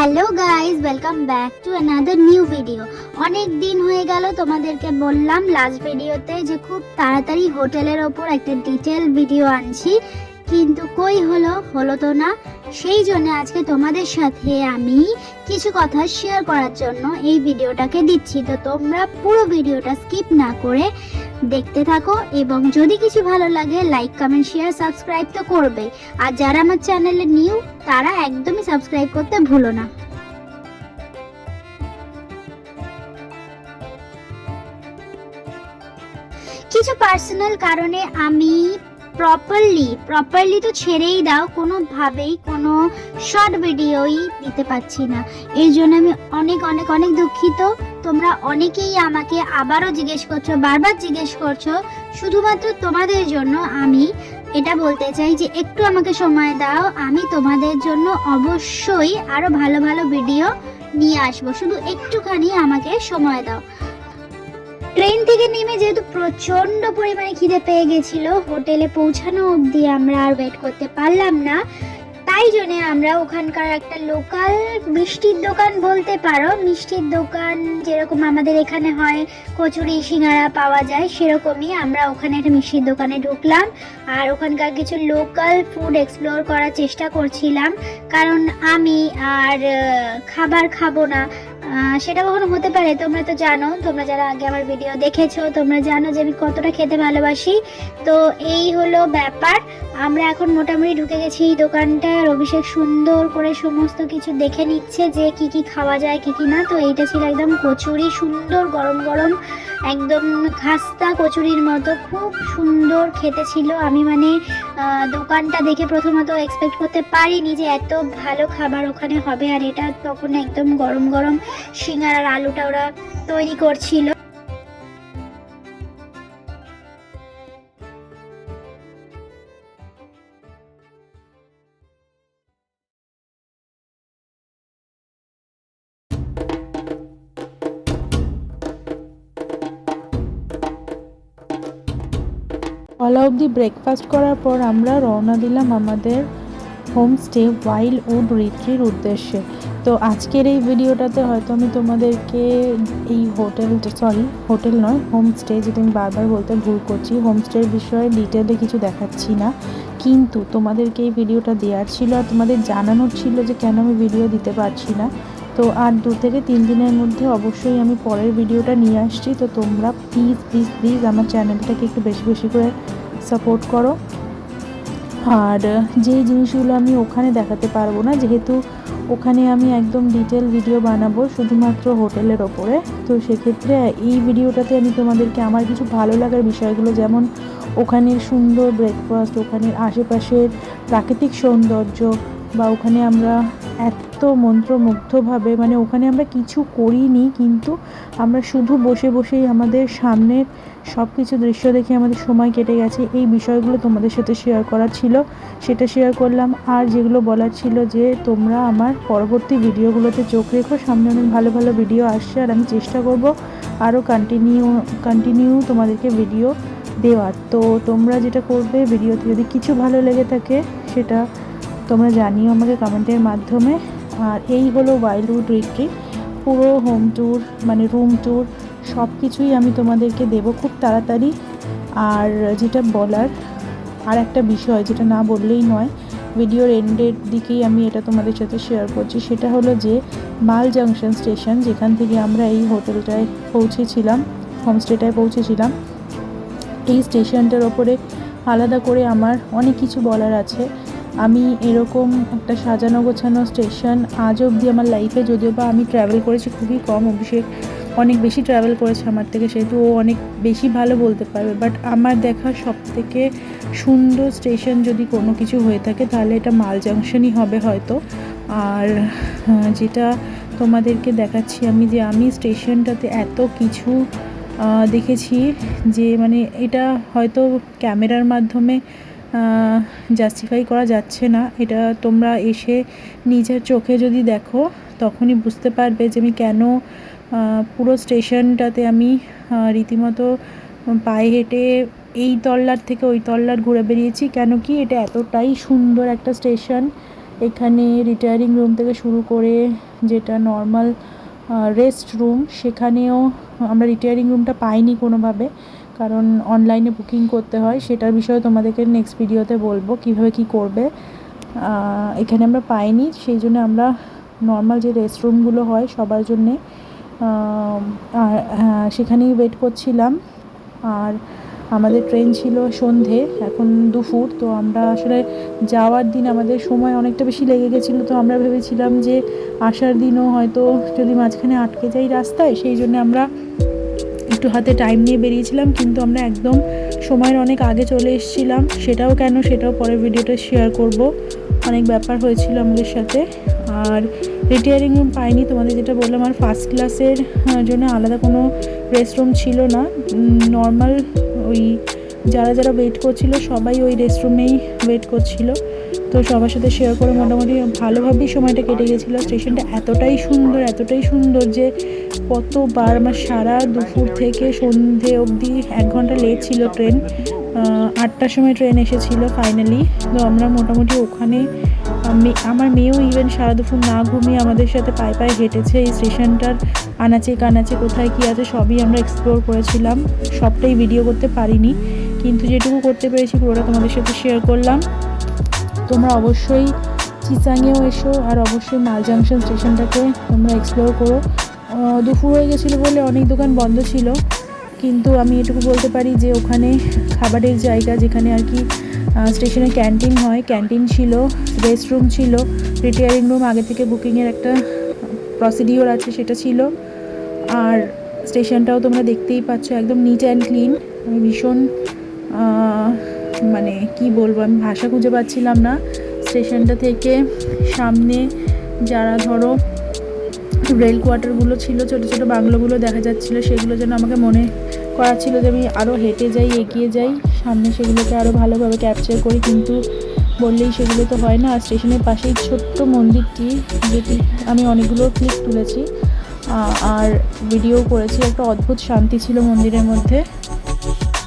Hello guys welcome back to another new video অনেক দিন হয়ে গেল তোমাদেরকে বললাম লাস্ট ভিডিওতে যে খুব তাড়াতাড়ি হোটেলের ওপর একটা ডিটেল ভিডিও আনছি। কিন্তু কই হলো? হলো তো না। সেই জন্য আজকে তোমাদের সাথে আমি কিছু কথা শেয়ার করার জন্য এই ভিডিওটাকে দিচ্ছি। তো তোমরা পুরো ভিডিওটা স্কিপ না করে দেখতে থাকো এবং যদি কিছু ভালো লাগে লাইক কমেন্ট শেয়ার সাবস্ক্রাইব তো করবে। আর যারা আমার চ্যানেলে নিউ তারা একদমই সাবস্ক্রাইব করতে ভুলো না। কিছু পার্সোনাল কারণে আমি প্রপারলি প্রপারলি তো ছেড়েই দাও, কোনোভাবেই কোনো শর্ট ভিডিওই দিতে পারছি না। এই জন্য আমি অনেক অনেক অনেক দুঃখিত। তোমরা অনেকেই আমাকে আবারও জিজ্ঞেস করছ, বারবার জিজ্ঞেস করছ, শুধুমাত্র তোমাদের জন্য আমি এটা বলতে চাই যে একটু আমাকে সময় দাও, আমি তোমাদের জন্য অবশ্যই আরও ভালো ভালো ভিডিও নিয়ে আসব। শুধু একটুখানি আমাকে সময় দাও। ট্রেন থেকে নেমে যেহেতু প্রচণ্ড পরিমাণে খিদে পেয়ে গেছিল, হোটেলে পৌঁছানো অবধি আমরা আর ওয়েট করতে পারলাম না। তাই জন্যে আমরা ওখানকার একটা লোকাল মিষ্টির দোকান বলতে পারো। মিষ্টির দোকান যেরকম আমাদের এখানে হয়, কচুরি, সিঙ্গারা পাওয়া যায়, সেরকমই আমরা ওখানে একটা মিষ্টির দোকানে ঢুকলাম। আর ওখানকার কিছু লোকাল ফুড এক্সপ্লোর করার চেষ্টা করছিলাম। কারণ আমি আর খাবার খাব না। সেটা কখনো হতে পারে। তোমরা তো জানো, তোমরা যারা আগে আমার ভিডিও দেখেছ, তোমরা জানো যে আমি কতটা খেতে ভালোবাসি। তো এই হলো ব্যাপার। আমরা এখন মোটামুটি ঢুকে গেছি এই দোকানটায়। অভিষেক সুন্দর করে সমস্ত কিছু দেখে নিচ্ছে যে কি কি খাওয়া যায়, কি কি না। তো এইটা ছিল একদম কচুরি, সুন্দর গরম গরম, একদম খাস্তা কচুরির মতো। খুব সুন্দর খেতে ছিল। আমি মানে দোকানটা দেখে প্রথমত এক্সপেক্ট করতে পারিনি যে এত ভালো খাবার ওখানে হবে। আর এটা তখন একদম গরম গরম সিঙ্গারার আলুটা ওরা তৈরি করছিল। কলা অবধি ব্রেকফাস্ট করার পর আমরা রওনা দিলাম আমাদের হোমস্টে ওয়াইল্ড উড রিট্রির উদ্দেশ্যে। তো আজকের এই ভিডিওটাতে হয়তো আমি তোমাদেরকে এই হোটেল সরি হোটেল নয় হোমস্টে যেটা আমি বারবার বলতে ভুল করছি হোমস্টের বিষয়ে ডিটেলে কিছু দেখাচ্ছি না। কিন্তু তোমাদেরকে এই ভিডিওটা দেওয়ার ছিল আর তোমাদের জানানোর ছিল যে কেন আমি ভিডিও দিতে পারছি না। তো আর দু থেকে তিন দিনের মধ্যে অবশ্যই আমি পরের ভিডিওটা নিয়ে আসছি। তো তোমরা প্লিজ প্লিজ প্লিজ আমার চ্যানেলটাকে একটু বেশি বেশি করে সাপোর্ট করো। আর যেই জিনিসগুলো আমি ওখানে দেখাতে পারব না, যেহেতু ওখানে আমি একদম ডিটেল ভিডিও বানাবো শুধুমাত্র হোটেলের ওপরে। তো সেক্ষেত্রে, এই ভিডিওটাতে আমি তোমাদেরকে আমার কিছু ভালো লাগার বিষয়গুলো যেমন ওখানের সুন্দর ব্রেকফাস্ট ওখানের আশেপাশের প্রাকৃতিক সৌন্দর্য বা ওখানে আমরা এত মন্ত্রমুগ্ধভাবে মানে ওখানে আমরা কিছু করিনি, কিন্তু আমরা শুধু বসে বসেই আমাদের সামনের সব কিছু দৃশ্য দেখে আমাদের সময় কেটে গেছে। এই বিষয়গুলো তোমাদের সাথে শেয়ার করার ছিল, সেটা শেয়ার করলাম। আর যেগুলো বলার ছিল যে, তোমরা আমার পরবর্তী ভিডিওগুলোতে চোখ রেখো, সামনে অনেক ভালো ভালো ভিডিও আসছে আর আমি চেষ্টা করব আরও কন্টিনিউ কন্টিনিউ তোমাদেরকে ভিডিও দেওয়ার। তো তোমরা যেটা করবে ভিডিওতে যদি কিছু ভালো লেগে থাকে, সেটা তোমরা জানিও আমাকে কমেন্টের মাধ্যমে। আর এই হলো ওয়াইল্ডউড রিট্রিট পুরো হোম ট্যুর মানে রুম ট্যুর সব কিছুই আমি তোমাদেরকে দেব খুব তাড়াতাড়ি। আর যেটা বলার, আর একটা বিষয় যেটা না বললেই নয় ভিডিওর এন্ডের দিকেই আমি এটা তোমাদের সাথে শেয়ার করছি। সেটা হলো যে, মাল জাংশন স্টেশন যেখান থেকে আমরা এই হোটেলটায় পৌঁছেছিলাম হোমস্টেটায় পৌঁছেছিলাম, এই স্টেশনটার ওপরে আলাদা করে আমার অনেক কিছু বলার আছে। আমি এরকম একটা সাজানো গোছানো স্টেশন আজ অবধি আমার লাইফে যদিও বা আমি ট্রাভেল করেছি খুবই কম, অভিষেক অনেক বেশি ট্রাভেল করেছে আমার থেকে, সেহেতু ও অনেক বেশি ভালো বলতে পারবে। বাট আমার দেখা সব থেকে সুন্দর স্টেশন যদি কোনো কিছু হয়ে থাকে, তাহলে এটা মাল জাংশনই হবে হয়তো। আর যেটা তোমাদেরকে দেখাচ্ছি আমি যে আমি স্টেশনটাতে এত কিছু দেখেছি যে মানে এটা হয়তো ক্যামেরার মাধ্যমে জাস্টিফাই করা যাচ্ছে না। এটা তোমরা এসে নিজের চোখে যদি দেখো, তখনই বুঝতে পারবে যে আমি কেন পুরো স্টেশনটাতে আমি রীতিমতো পায়ে হেঁটে এই তল্লাট থেকে ওই তল্লাট ঘুরে বেরিয়েছি কেন কি এটা এতটাই সুন্দর একটা স্টেশন। এখানে রিটায়ারিং রুম থেকে শুরু করে যেটা নর্মাল রেস্ট রুম সেখানেও আমরা রিটায়ারিং রুমটা পাইনি কোনোভাবে। কারণ অনলাইনে বুকিং করতে হয় সেটার বিষয়ে তোমাদেরকে নেক্সট ভিডিওতে বলব কীভাবে কি করবে। এখানে আমরা পাইনি সেই জন্য আমরা নর্মাল যে রেস্ট রুমগুলো হয় সবার জন্যে হ্যাঁ, সেখানেই ওয়েট করছিলাম। আর আমাদের ট্রেন ছিল সন্ধে এখন দুপুর তো আমরা আসলে যাওয়ার দিন আমাদের সময় অনেকটা বেশি লেগে গেছিল তো আমরা ভেবেছিলাম যে আসার দিনও হয়তো যদি মাঝখানে আটকে যাই রাস্তায় সেই জন্য আমরা একটু হাতে টাইম নিয়ে বেরিয়েছিলাম, কিন্তু আমরা একদম সময়ের অনেক আগে চলে এসেছিলাম। সেটাও কেন, সেটাও পরের ভিডিওটা শেয়ার করব। অনেক ব্যাপার হয়েছিল আমাদের সাথে। আর রিটায়ারিং রুম পাইনি, তোমাদের যেটা বললাম, আর ফার্স্ট ক্লাসের জন্য আলাদা কোনো রেস্ট রুম ছিল না। নর্মাল ওই যারা যারা ওয়েট করছিল, সবাই ওই রেস্টরুমেই ওয়েট করছিল। তো সবার সাথে শেয়ার করে মোটামুটি ভালোভাবেই সময়টা কেটে গেছিল। স্টেশনটা এতটাই সুন্দর এতটাই সুন্দর যে কতবার আমার সারা দুপুর থেকে সন্ধে অবধি এক ঘণ্টা লেট ছিল ট্রেন আটটার সময় ট্রেন এসেছিল ফাইনালি তো আমরা মোটামুটি ওখানে আমি, আমার মেয়েও ইভেন সারা দুপুর না ঘুমিয়ে আমাদের সাথে পায়ে পায়ে হেঁটেছে এই স্টেশনটার আনাচে কানাচে কোথায় কী আছে সবই আমরা এক্সপ্লোর করেছিলাম। সবটাই ভিডিও করতে পারিনি। কিন্তু যেটুকু করতে পেরেছি পুরোটা তোমাদের সাথে শেয়ার করলাম। তোমরা অবশ্যই চিচাঙেও এসো আর অবশ্যই মাল জাংশন স্টেশনটাকে তোমরা এক্সপ্লোর করো। দুপুর হয়ে গেছিল বলে অনেক দোকান বন্ধ ছিল। কিন্তু আমি এটুকু বলতে পারি যে ওখানে খাবারের জায়গা যেখানে আর কি স্টেশনে ক্যান্টিন হয়। ক্যান্টিন ছিল রেস্ট রুম ছিল রিটায়ারিং রুম আগে থেকে বুকিংয়ের একটা প্রসিডিওর আছে সেটা ছিল। আর স্টেশনটাও তোমরা দেখতেই পাচ্ছ, একদম নিট অ্যান্ড ক্লিন আমি ভীষণ মানে কি বলব, আমি ভাষা খুঁজে পাচ্ছিলাম না। স্টেশনটা থেকে সামনে যারা ধরো রেল কোয়ার্টারগুলো ছিল, ছোটো ছোটো বাংলোগুলো দেখা যাচ্ছিল, সেগুলো যেন আমাকে মনে করা ছিল যে আমি আরও হেঁটে যাই, এগিয়ে যাই। সামনে সেগুলোকে আরও ভালোভাবে ক্যাপচার করি, কিন্তু বললেই সেগুলো তো হয় না। আর স্টেশনের পাশেই ছোট্ট মন্দিরটি, যেটি আমি অনেকগুলো ক্লিপ তুলেছি। আর ভিডিও করেছি, একটা অদ্ভুত শান্তি ছিল মন্দিরের মধ্যে।